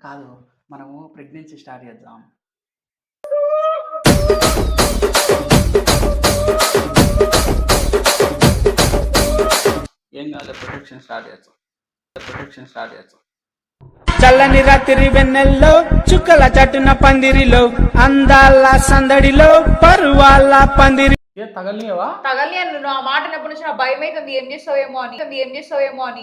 కాదు మనము pregnancy start చేద్దాం. ఏం కాదు ప్రొటెక్షన్ స్టార్ట్ చేద్దాం. ప్రొటెక్షన్ స్టార్ట్ చేద్దాం. చల్లని రాత్రి వెన్నెల్లో చుక్కల చట్టున పందిరిలో అందాల సందడిలో పరువాల పందిరి ఏ తగలియవా తగలి అని నువ్వు ఆ మాట అన్నప్పటి నుంచి నా భయం అవుతుంది ఏం చేస్తావేమో అని. ఏం చేస్తావేమో అని.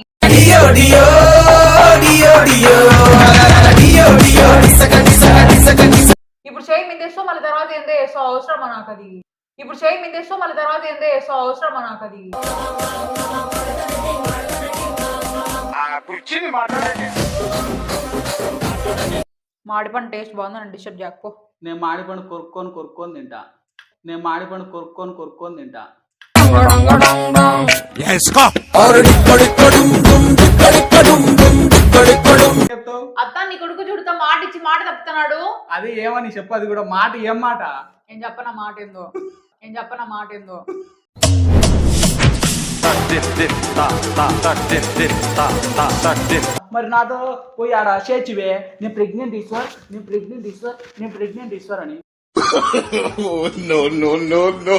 ఇప్పుడు చేయి మీద వేస్తావు మళ్ళీ తర్వాత ఏందో వేస్తావు అవసరమా నాకు అది. ఇప్పుడు చేయి మీద వేస్తావు మళ్ళీ తర్వాత ఏందో వేస్తావు అవసరమా నాకు అది. మాడి పండు టేస్ట్ బాగుందని డిస్టర్బ్ చేయకపో నేను మాడి పండు కొరుక్కొని కొరుక్కొని తింటా. నేను మాడి పండు కొరుక్కొని కొరుక్కొని తింటా. అత్త నీ కొడుకు చూడుతా మాట ఇచ్చి మాట తప్పుతున్నాడు? అది ఏమని చెప్పు అది కూడా మాట ఏం మాట? నేను చెప్పన మాట ఏందో? నేను చెప్పన మాట ఏందో? మరి నాతో పోయి ఆడ చేర్చివే. నేను ప్రెగ్నెంట్ ఈశ్వర్ నేను ప్రెగ్నెంట్ ఈశ్వర్ నేను ప్రెగ్నెంట్ ఈశ్వర్ అని. No, no, no, no.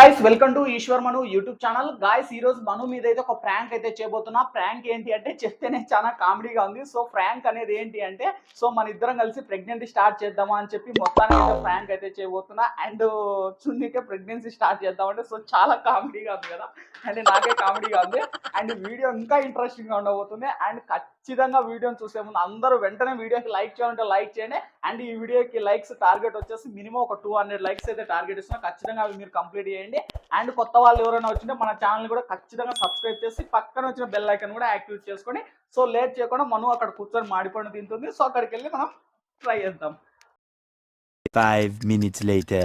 Guys welcome to Eshwar Manu YouTube channel guys ఈ రోజు మను మీద అయితే ఒక ప్రాంక్ అయితే చేయబోతున్నా. ప్రాంక్ ఏంటి అంటే చెప్తేనే చాలా కామెడీగా ఉంది. సో ప్రాంక్ అనేది ఏంటి అంటే సో మన ఇద్దరం కలిసి ప్రెగ్నెన్సీ స్టార్ట్ చేద్దామా అని చెప్పి మొత్తానికి అయితే ప్రాంక్ అయితే చేయబోతున్నా. అండ్ చున్నీకే ప్రెగ్నెన్సీ స్టార్ట్ చేద్దామంటే సో చాలా కామెడీగా ఉంది కదా. అండ్ నాకే కామెడీగా ఉంది. అండ్ వీడియో ఇంకా ఇంట్రెస్టింగ్గా ఉండబోతుంది. అండ్ ఖచ్చితంగా వీడియోని చూసే ముందు అందరూ వెంటనే వీడియోకి లైక్ చేయాలంటే లైక్ చేయండి అండ్ ఈ వీడియోకి లైక్స్ టార్గెట్ వచ్చేసి మినిమం ఒక టూ హండ్రెడ్ లైక్స్ అయితే టార్గెట్ ఇస్తున్నా ఖచ్చితంగా అవి మీరు కంప్లీట్ చేయండి అండ్ కొత్త వాళ్ళు ఎవరైనా వచ్చింటే మన ఛానల్ కూడా ఖచ్చితంగా సబ్స్క్రైబ్ చేసి పక్కన వచ్చిన బెల్ ఐకన్ కూడా యాక్టివేట్ చేసుకొని సో లేట్ చేయకుండా మనం అక్కడ కూర్చొని మాడిపండు తింటుంది సో అక్కడికి వెళ్ళి మనం ట్రై చేద్దాం Five minutes later.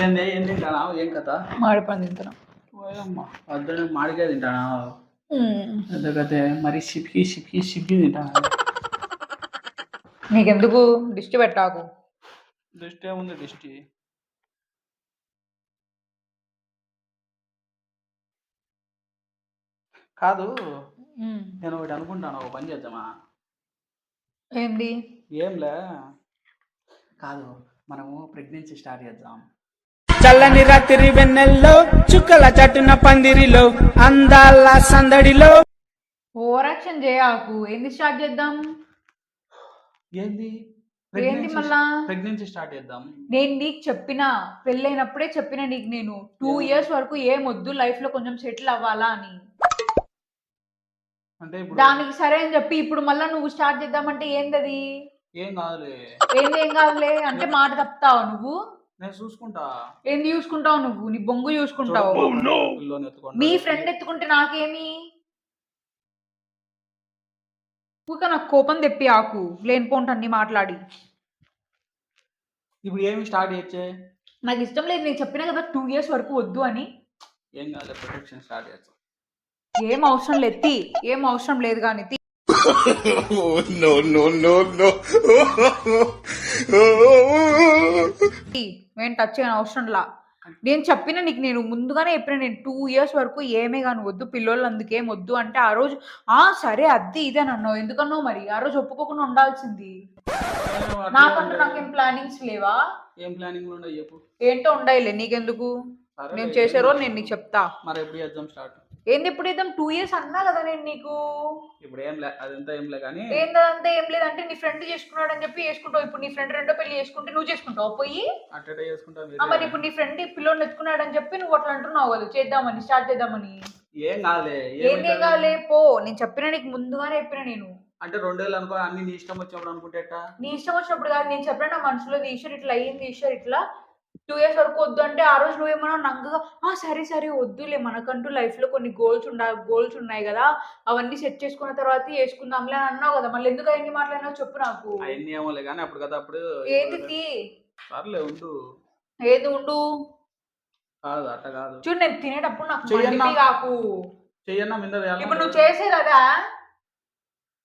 ఏంది ఏం తింటానా ఏం కథ మాడి పండు తింటున్నా వద్దు మాడికాయ తింటానా? ఎందుకతే మరి సిపికి సిపికి సిపికి తింటానా? నీకెందుకు? దిష్టి పెట్టాకు. దృష్టి ఏముంది దృష్టి. కాదు నేను ఒకటి అనుకుంటాను ఒక పని చేద్దామా? ఏంది? ఏంలే? కాదు మనము ప్రెగ్నెన్సీ స్టార్ట్ చేద్దాం. చల్లని రాత్రి వెన్నెల్లో చుక్కల చట్టున పందిరిలో అందాల సందడిలో. ఓవరాక్షన్ చేయకు. ఏంది స్టార్ట్ చేద్దాం? ఏంది? ఏంది మళ్ళా? ప్రెగ్నెన్సీ స్టార్ట్ చేద్దాం. నేను నీకు చెప్పిన పెళ్ళైనప్పుడే చెప్పిన నీకు నేను. టూ ఇయర్స్ వరకు ఏం వద్దు లైఫ్లో కొంచెం సెటిల్ అవ్వాలా అని. అంటే ఇప్పుడు దానికి సరే అని చెప్పి ఇప్పుడు మళ్ళా నువ్వు స్టార్ట్ చేద్దామంటే ఏందది? ఏం కాదులే. ఏంది ఏం కాదులే? అంటే మాట తప్పుతావు నువ్వు? నేను చూసుకుంటా. ఏంది చూసుకుంటావు నువ్వు? నీ బొంగు చూసుకుంటావు. ఎత్తుకుంటా. మీ ఫ్రెండ్ ఎత్తుకుంటే నాకేమి? ఊక నాకు కోపం తెప్పి ఆకు. లేనిపోంట అన్ని మాట్లాడి. ఇప్పుడు ఏమి స్టార్ట్ చేయొచ్చే? నాకు ఇష్టం లేదు. నేను చెప్పినా కదా టూ ఇయర్స్ వరకు వద్దు అని. ఏం కాదులే ప్రొటెక్షన్ స్టార్ట్ చేద్దాం. ఏం అవసరం లేదు. ఏం అవసరం లేదు కానీ no, no, no. తీ. ఏం టచ్ చేయని అవసరం లా. నేను చెప్పిన నీకు నేను ముందుగానే చెప్పిన నేను టూ ఇయర్స్ వరకు ఏమే కానీ వద్దు పిల్లోళ్ళు అందుకేం వద్దు అంటే ఆ రోజు ఆ సరే అది ఇదే అన్నావు. ఎందుకన్నావు మరి? ఆ రోజు ఒప్పుకోకుండా ఉండాల్సింది. నాకంటూ నాకేం ప్లానింగ్స్ లేవా? ఏం ప్లానింగ్ ఉండే చెప్పు. ఏంటో ఉండాయిలే నీకెందుకు? నేను చేసే రోజు నేను నీకు చెప్తా. మరి ఎప్పుడు చేద్దాం స్టార్ట్ ఏంది ఇప్పుడు ఇద్దాం టూ ఇయర్స్ అన్నా కదా నేను నీకు? ఇప్పుడు ఏం లే అదంతా ఏం లే కానీ ఏందంతా ఏం లేదంటే నీ ఫ్రెండ్ చేసుకున్నాడు అని చెప్పి చేసుకుంటావు. ఇప్పుడు నీ ఫ్రెండ్ రెండో పెళ్ళి చేసుకుంటే నువ్వు చేసుకుంటావు? పోయి? మరి? ఇప్పుడు నీ ఫ్రెండ్ పిల్లోని ఎత్తుకున్నాడు అని చెప్పి నువ్వు అట్లా అంటున్నావు కదా. చేద్దామని స్టార్ట్ చేద్దామని. ఏం కాదులే ఏంది ఏం కాదులే పో. నేను చెప్పిన నీకు ముందుగానే చెప్పిన నేను. అంటే రెండు వేలు అనుకో అన్ని నీ ఇష్టం వచ్చినప్పుడు అనుకుంటే? నీ ఇష్టం వచ్చినప్పుడు కాదు నేను చెప్పిన నా మనసులో ఈశ్వర్ ఇట్లా అయ్యింది ఈశ్వర్ ఇట్లా టూ ఇయర్స్ వరకు వద్దు అంటే ఆ రోజు నువ్వేమన్నా నంగగా ఆ సరే సరే వద్దులే మనకంటూ లైఫ్లో కొన్ని గోల్స్ ఉండాలి గోల్స్ ఉన్నాయి కదా అవన్నీ సెట్ చేసుకున్న తర్వాత వేసుకుందాంలే అని అన్నావు కదా మళ్ళీ ఎందుకు అవన్నీ మాట్లాడినావు చెప్పు నాకు. అవన్నీ ఏమోలే కానీ అప్పుడు కదా అప్పుడు? సర్లే ఉండు. ఏది ఉండు? కాదు అట్ట కాదు. చూడు నేను తినేటప్పుడు నాకు చెయ్యన్నా. కాకు చెయ్యన్నా మీద? ఇప్పుడు నువ్వు చేసేది అదా?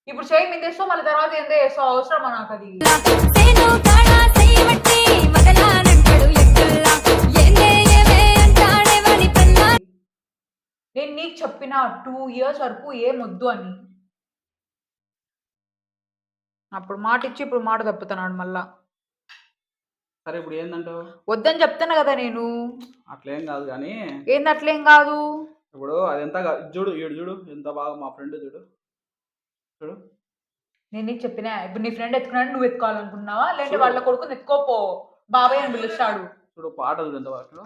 ఇప్పుడు చేయి మీద వేస్తావు మళ్ళీ తర్వాత ఏందో వేస్తావు అవసరమా నాకు అది? నేను నీకు చెప్పిన టూ ఇయర్స్ వరకు ఏం వద్దు అని. అప్పుడు మాట ఇచ్చి ఇప్పుడు మాట తప్పుతున్నాడు మళ్ళా. సరే ఇప్పుడు ఏందంటావు? వద్దని చెప్తున్నా కదా నేను. అట్లేం కాదు కానీ ఏంది అట్లేం కాదు? ఇప్పుడు అది ఎంత కా- చూడు ఈడు చూడు ఎంత బాగా మా ఫ్రెండ్ చూడు. చూడు. నేను నీకు చెప్పినా ఇప్పుడు నీ ఫ్రెండ్ ఎత్తుకున్నాడు నువ్వు ఎత్తుకోవాలనుకున్నావా లేదంటే వాళ్ళ కొడుకుని ఎత్తుకోపో. బాబాయ్ అని పిలుస్తాడు. చూడు పాట చూడు ఎంత బాగా.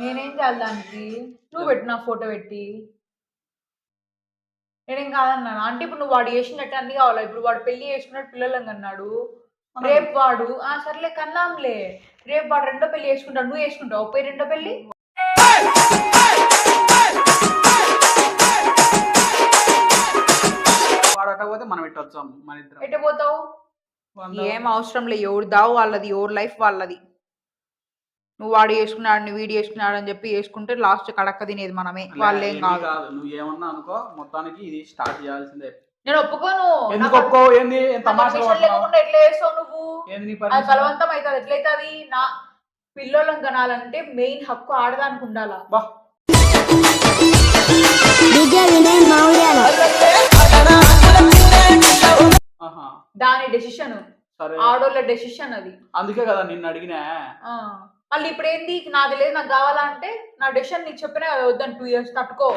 నేనేం చేయాలి దానికి? నువ్వు పెట్టిన ఫోటో పెట్టి. నేనేం కాదన్నాను? అంటే ఇప్పుడు నువ్వు వాడు చేసినట్టు అన్ని కావాలా? ఇప్పుడు వాడు పెళ్ళి చేసుకున్నట్టు పిల్లలని అన్నాడు రేపు వాడు ఆ సర్లే కన్నాంలే. రేపు వాడు రెండో పెళ్ళి చేసుకుంటాడు నువ్వు చేసుకుంటావు? పోయి రెండో పెళ్ళి పోతే మనం ఇట్ట వచ్చాం మన ఇద్దరం. ఎట్ట పోతావు ఏం అవసరం లే ఎవరు దావు వాళ్ళది ఎవరి లైఫ్ వాళ్ళది. నువ్వు వాడు చేసుకున్నాడు నువ్వు వీడు చేసుకున్నాడు అని చెప్పి వేసుకుంటే లాస్ట్ కడక్క తినేది మనమే వాళ్ళేం ఇవన్నీ కాదు. నువ్వు ఏమన్నా అనుకో మొత్తానికి ఇది స్టార్ట్ చేయాల్సిందే. నేను ఒప్పుకోను. ఎందుకు ఒప్పుకో? ఏంది? తమాషా లేకుండా ఎట్లా చేస్తావు నువ్వు? ఏంది అది బలవంతం అవుతుంది. ఎట్లయితుంది? నా పిల్లోళ్ళని కనాలంటే మెయిన్ హక్కు ఆడదానికి ఉండాలా? బా. దాని డెసిషన్ ఆడోళ్ళ డెసిషన్ అది. అందుకే కదా నిన్ను అడిగినా. మళ్ళీ ఇప్పుడు ఏంది నాది లేదు నాకు కావాలా అంటే నా డెసిషన్ నీకు చెప్పినా వద్దని టూ ఇయర్స్ తట్టుకో.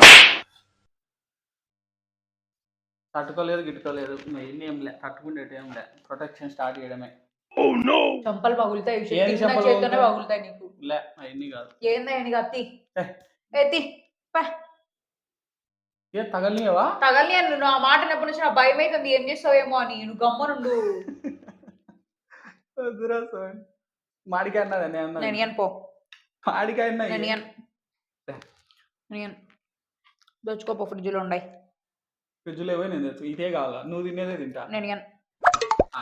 తట్టుకోలేదు గిట్టుకోలేదు. ఏం లే తట్టుకుంటే ఏం లే. ప్రొటెక్షన్ స్టార్ట్ చేయడమే. చంపలు పగులుతాయి ఏంది చెంపలు చేత్తోనే పగులుతాయి? నీకు. లే అవన్నీ కాదు. ఏందా ఎన్ని కత్తి ఏ. ఎత్తి ఏ తగలినవా తగలి అని నువ్వు ఆ మాట అన్నప్పటి నుంచి నా భయం అవుతుంది ఏం చేస్తావేమో అని నువ్వు గమ్మనుండు. మాడికాయ అన్నది నేను నేను అన్నది ఇయ్యను పో. మాడికాయ నేను అన్నది ఇయ్యను నేను ఇయ్యను దోచుకోపో ఫ్రిడ్జ్లో ఉన్నాయి ఫ్రిడ్జ్లో నేను తెచ్చు ఇదే కావాలా? నువ్వు తినేదే తింటా? నేను ఇయ్యను.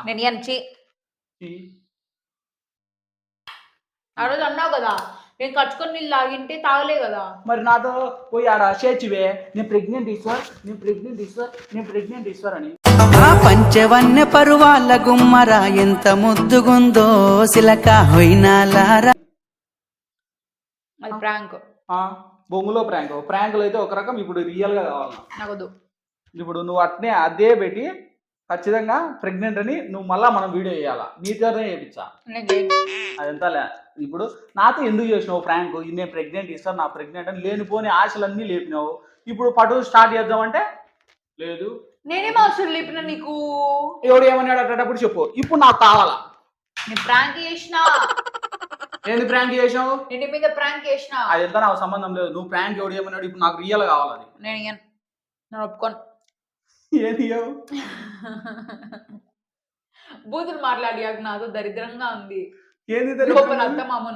నేను ఇయ్యను చి. ఈ ఆ రోజు అన్నావు కదా నేను కచ్చుకొని నీళ్ళు తాగింటే తాగలే కదా. మరి నాతో పోయి ఆడ చేర్చివే. నేను ప్రెగ్నెంట్ ఈశ్వర్ నేను ప్రెగ్నెంట్ ఈశ్వర్ నేను ప్రెగ్నెంట్ ఈశ్వర్ అని. ఆ పంచవన్య పరువాల గుమ్మర ఎంత ముద్దుగుందో సిలక హొయినాలారా అది ప్రాంక్. ఆ, బొంగులో ప్రాంక్. ప్రాంకులు అయితే ఒక రకం ఇప్పుడు రియల్గా కావాలి. నాకు వద్దు ఇప్పుడు నువ్వు అట్నే అదే పెట్టి ఖచ్చితంగా ప్రెగ్నెంట్ అని నువ్వు మళ్ళా మనం వీడియో చేయాలా? నీతోనే చేయించా అదంతా లే. ఇప్పుడు నాతో ఎందుకు చేసినావు ఫ్రాంక్ నేను ప్రెగ్నెంట్ ఇస్తాను నా ప్రెగ్నెంట్ అని లేనిపోని ఆశలన్నీ లేపినావు. ఇప్పుడు పటు స్టార్ట్ చేద్దామంటే లేదు. నేనేం అవసరం లేపిన నీకు? ఎవడు ఏమన్నాడు అట్టేటప్పుడు చెప్పు. ఇప్పుడు నాకు కావాలా? నేను ప్రాంక్ చేసిన. ఏంది ప్రాంక్ చేసావు? నేను మీద ప్రాంక్ చేసిన. అదంతా నాకు సంబంధం లేదు. నువ్వు ప్రాంక్ ఎవడు ఏమన్నాడు ఇప్పుడు నాకు రియల్ కావాలి అది. నేను ఇయ్యను. నేను ఒప్పుకోను. ఏది? బూతులు మాట్లాడి నాతో దరిద్రంగా ఉంది. ఏంది లోపల? అత్త మామ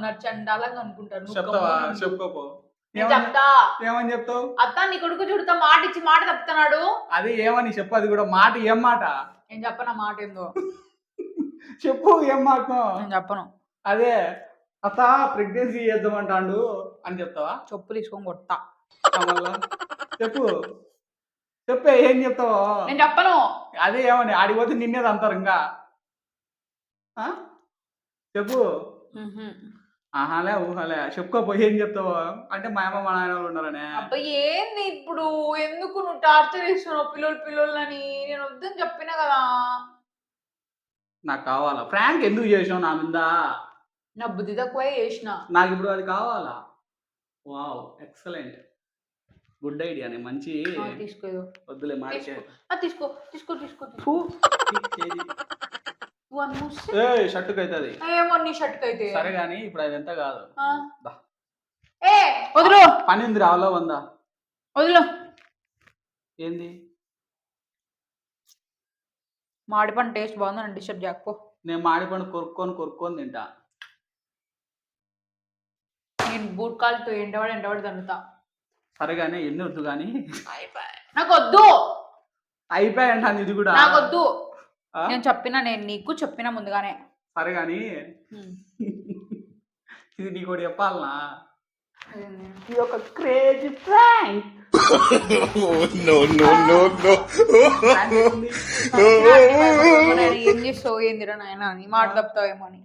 అనుకుంటారు. నువ్వు చెప్తావా. చెప్పుకోపో. నేను చెప్తా. ఏమని చెప్తావు? అత్త నీ కొడుకు చూడతా మాట ఇచ్చి మాట తప్పుతున్నాడు. అది ఏమని చెప్పు అది కూడా మాట ఏం మాట? నేను చెప్పను మాట ఏందో? చెప్పు ఏం మాట? నేను చెప్పను. అదే అత్త ప్రెగ్నెన్సీ చేద్దామంటాడు అని చెప్తావా? చెప్పు తీసుకొని మళ్ళా? చెప్పు. చెప్పే ఏం చెప్తావో? నేను చెప్పను. అదే ఏమని? ఆడిపోతే నిన్నేది అంటారు ఇంకా? చెప్పు. ఆహాలే ఊహలే. చెప్పుకోపో ఏం చెప్తావో? అంటే మా అమ్మ మా నాయన వాళ్ళు ఉన్నారనే. అబ్బాయి ఏంది ఇప్పుడు? ఎందుకు నువ్వు టార్చర్ చేస్తున్నావు పిల్లలు పిల్లలని? నేను వద్దని చెప్పినా కదా. నాకు కావాలా? ఫ్రాంక్ ఎందుకు చేసావు నా మీద? నా బుద్ధి తక్కువ చేసిన. నాకు ఇప్పుడు అది కావాలా? Wow excellent. గుడ్ ఐడియానే మంచి తీసుకో. వద్దులే మాడికే తీసుకో. తీసుకో తీసుకో తీసుకో. ఏ షర్టుకి అవుతుంది ఏమో నీ షర్ట్ అయితే. సరే కానీ ఇప్పుడు అది ఎంత కాదు. ఏ! వదిలు. పని ఉంది రావాలో వందా? వదిలు. ఏంది? మాడి పని టేస్ట్ బాగుందని డిస్టర్బ్ చేయకపో. నేను మాడిపండు కొరుక్కొని కొరుక్కొని తింటా. నేను బూట్కాలతో ఎండవాడు ఎండవాడు తన్నుతా. సరే కానీ ఎన్ని వద్దు కానీ నాకు వద్దు అయిపోయాయంట ఇది కూడా. నాకు వద్దు? నేను చెప్పిన నేను నీకు చెప్పిన ముందుగానే. సరే కానీ. ఇది నీకు ఒకటి చెప్పాలనా? ఇది ఒక క్రేజీ ప్రాంక్. ఏం చేస్తావు ఏందిరా నాయన? అని మాట తప్పుతావేమో అని.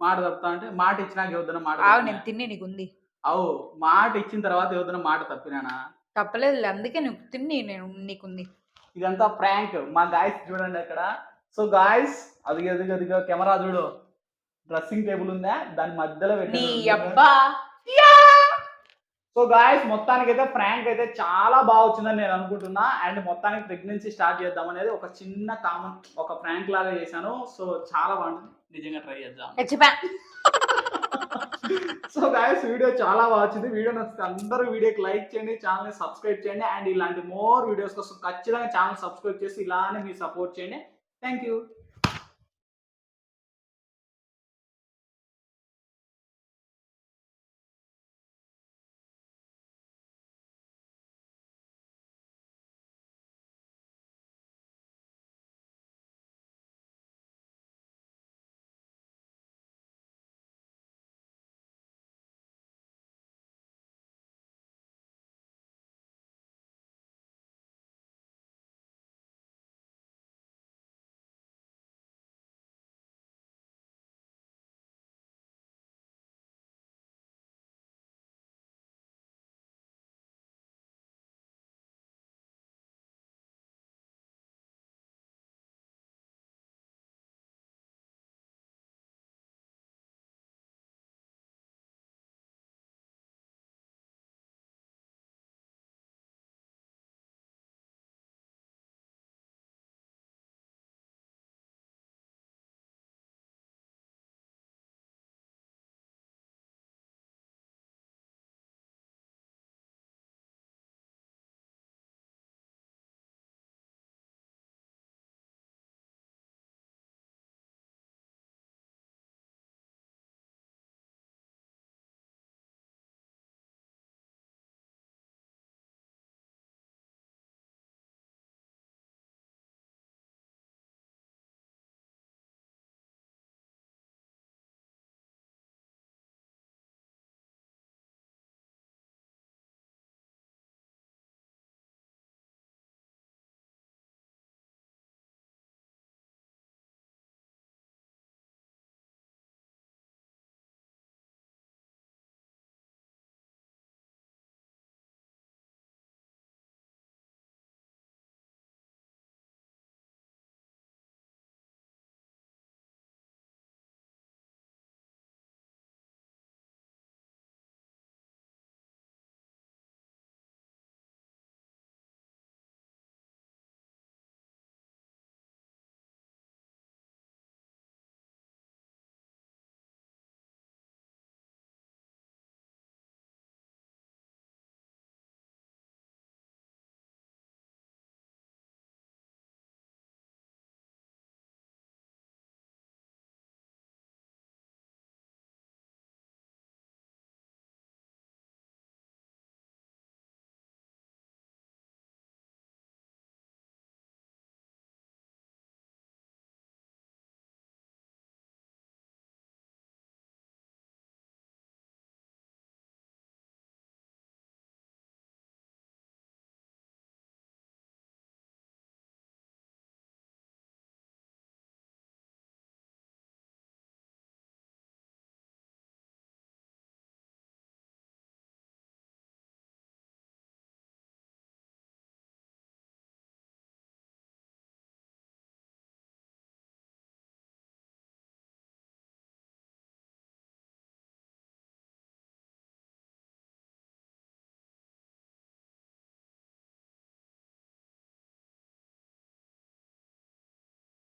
మాట తప్పుతా అంటే మాట ఇచ్చినాక ఎవరిదైనా మాట? నేను తిని నీకుంది. అవు మాట ఇచ్చిన తర్వాత ఎవరిదైనా మాట తప్పినానా? తప్పలేదు అందుకే నువ్వు తిని నేను నీకుంది. ఇదంతా ప్రాంక్. మా గాయస్ చూడండి అక్కడ. సో గాయస్ అది అది అదిగో కెమెరా చూడు. డ్రెస్సింగ్ టేబుల్ ఉందా? దాని మధ్యలో పెట్టి. సో గాయస్ మొత్తానికి అయితే ప్రాంక్ అయితే చాలా బాగా వచ్చిందని నేను అనుకుంటున్నా. అండ్ మొత్తానికి ప్రెగ్నెన్సీ స్టార్ట్ చేద్దాం అనేది ఒక చిన్న కామన్ ఒక ప్రాంక్ లాగా చేశాను. సో చాలా బాగుంటుంది. నిజంగా ట్రై చేద్దాం. సో గాయస్ వీడియో చాలా బాగా వచ్చింది. వీడియో నచ్చితే అందరూ వీడియోకి లైక్ చేయండి ఛానల్ని సబ్స్క్రైబ్ చేయండి. అండ్ ఇలాంటి మోర్ వీడియోస్ కోసం ఖచ్చితంగా ఛానల్ సబ్స్క్రైబ్ చేసి ఇలానే మీరు సపోర్ట్ చేయండి. Thank you.